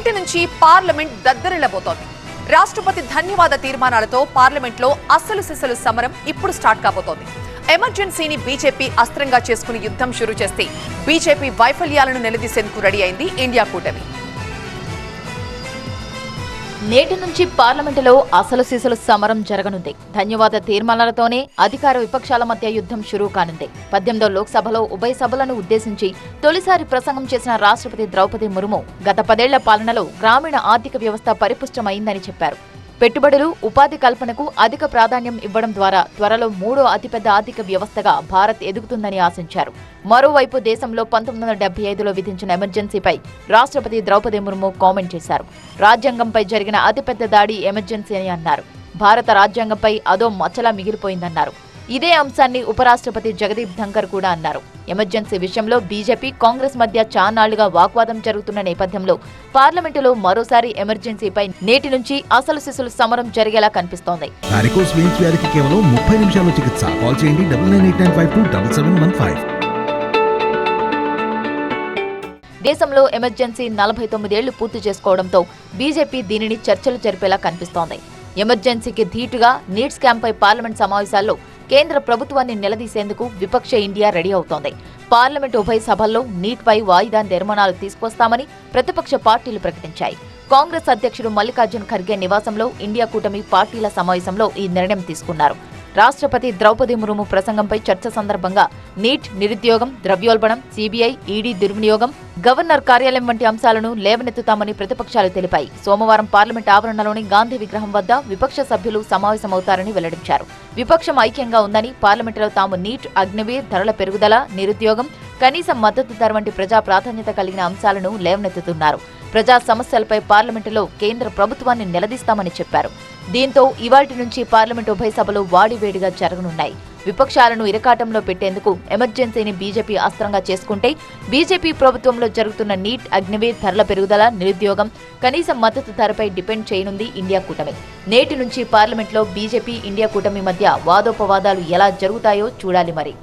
నేటి నుంచి పార్లమెంట్ దద్దరిల్లబోతోంది. రాష్ట్రపతి ధన్యవాద తీర్మానాలతో పార్లమెంట్లో అస్సలు సిసలు సమరం ఇప్పుడు స్టార్ట్ కాబోతోంది. ఎమర్జెన్సీని బీజేపీ అస్త్రంగా చేసుకుని యుద్ధం షురూ చేస్తే బీజేపీ వైఫల్యాలను నిలదీసేందుకు రెడీ అయింది ఇండియా కూటమి. నేటి నుంచి పార్లమెంటులో అసలు సీసలు సమరం జరగనుంది. ధన్యవాద తీర్మానాలతోనే అధికార విపక్షాల మధ్య యుద్ధం షురూ కానుంది. పద్దెనిమిదో లోక్సభలో ఉభయ సభలను ఉద్దేశించి తొలిసారి ప్రసంగం చేసిన రాష్ట్రపతి ద్రౌపది ముర్ము గత పదేళ్ళ పాలనలో గ్రామీణ ఆర్థిక వ్యవస్థ పరిపుష్టమైందని చెప్పారు. పెట్టుబడులు ఉపాధి కల్పనకు అధిక ప్రాధాన్యం ఇవ్వడం ద్వారా త్వరలో మూడో అతిపెద్ద ఆర్థిక వ్యవస్థగా భారత్ ఎదుగుతుందని ఆశించారు. మరోవైపు దేశంలో పంతొమ్మిది వందల డెబ్బై ఐదులో విధించిన ఎమర్జెన్సీపై రాష్ట్రపతి ద్రౌపది ముర్ము కామెంట్ చేశారు. రాజ్యాంగంపై జరిగిన అతిపెద్ద దాడి ఎమర్జెన్సీ అని అన్నారు. భారత రాజ్యాంగంపై అదో మచ్చలా మిగిలిపోయిందన్నారు. ఇదే అంశాన్ని ఉపరాష్ట్రపతి జగదీప్ ధంకర్ కూడా అన్నారు. ఎమర్జెన్సీ విషయంలో బీజేపీ కాంగ్రెస్ మధ్య చానాళ్ళుగా వాగ్వాదం జరుగుతున్న నేపథ్యంలో పార్లమెంటులో మరోసారి ఎమర్జెన్సీపై నేటి నుంచి అసలు సిసలు సమరం జరిగేలా కనిపిస్తోంది. వారికోస్ వెయిన్స్ వ్యాధికి కేవలం ముప్పై నిమిషాల్లో చికిత్స. కాల్ చేయండి double nine eight nine five two double seven one five. దేశంలో ఎమర్జెన్సీ నలభై తొమ్మిదేళ్ళు పూర్తి చేసుకోవడంతో బీజేపీ దీనిని చర్చలు జరిపేలా కనిపిస్తోంది. ఎమర్జెన్సీకి ధీటుగా నీట్ స్కామ్పై పార్లమెంట్ సమావేశాల్లో కేంద్ర ప్రభుత్వాన్ని నిలదీసేందుకు విపక్ష ఇండియా రెడీ అవుతోంది. పార్లమెంట్ ఉభయ సభల్లో నీట్పై వాయిదా నిర్మాణాలు తీసుకొస్తామని ప్రతిపక్ష పార్టీలు ప్రకటించాయి. కాంగ్రెస్ అధ్యక్షుడు మల్లికార్జున్ ఖర్గే నివాసంలో ఇండియా కూటమి పార్టీల సమావేశంలో ఈ నిర్ణయం తీసుకున్నారు. రాష్ట్రపతి ద్రౌపది ముర్ము ప్రసంగంపై చర్చ సందర్భంగా నీట్ నిరుద్యోగం ద్రవ్యోల్బణం సీబీఐ ఈడీ దుర్వినియోగం గవర్నర్ కార్యాలయం వంటి అంశాలను లేవనెత్తుతామని ప్రతిపక్షాలు తెలిపాయి. సోమవారం పార్లమెంట్ ఆవరణలోని గాంధీ విగ్రహం వద్ద విపక్ష సభ్యులు సమావేశమవుతారని వెల్లడించారు. విపక్షం ఐక్యంగా ఉందని పార్లమెంటులో తాము నీట్ అగ్నివీర్ ధరల పెరుగుదల నిరుద్యోగం కనీస మద్దతు ధర వంటి ప్రజా ప్రాధాన్యత కలిగిన అంశాలను లేవనెత్తుతున్నారు. ప్రజా సమస్యలపై పార్లమెంటులో కేంద్ర ప్రభుత్వాన్ని నిలదీస్తామని చెప్పారు. దీంతో ఇవాటి నుంచి పార్లమెంటు ఉభయ సభలు వాడివేడిగా జరగనున్నాయి. విపక్షాలను ఇరకాటంలో పెట్టేందుకు ఎమర్జెన్సీని బీజేపీ అస్త్రంగా చేసుకుంటే బీజేపీ ప్రభుత్వంలో జరుగుతున్న నీట్ అగ్నివీర్ ధరల పెరుగుదల నిరుద్యోగం కనీస మద్దతు ధరపై డిపెండ్ చేయనుంది ఇండియా కూటమి. నేటి నుంచి పార్లమెంట్లో బీజేపీ ఇండియా కూటమి మధ్య వాదోపవాదాలు ఎలా జరుగుతాయో చూడాలి మరి.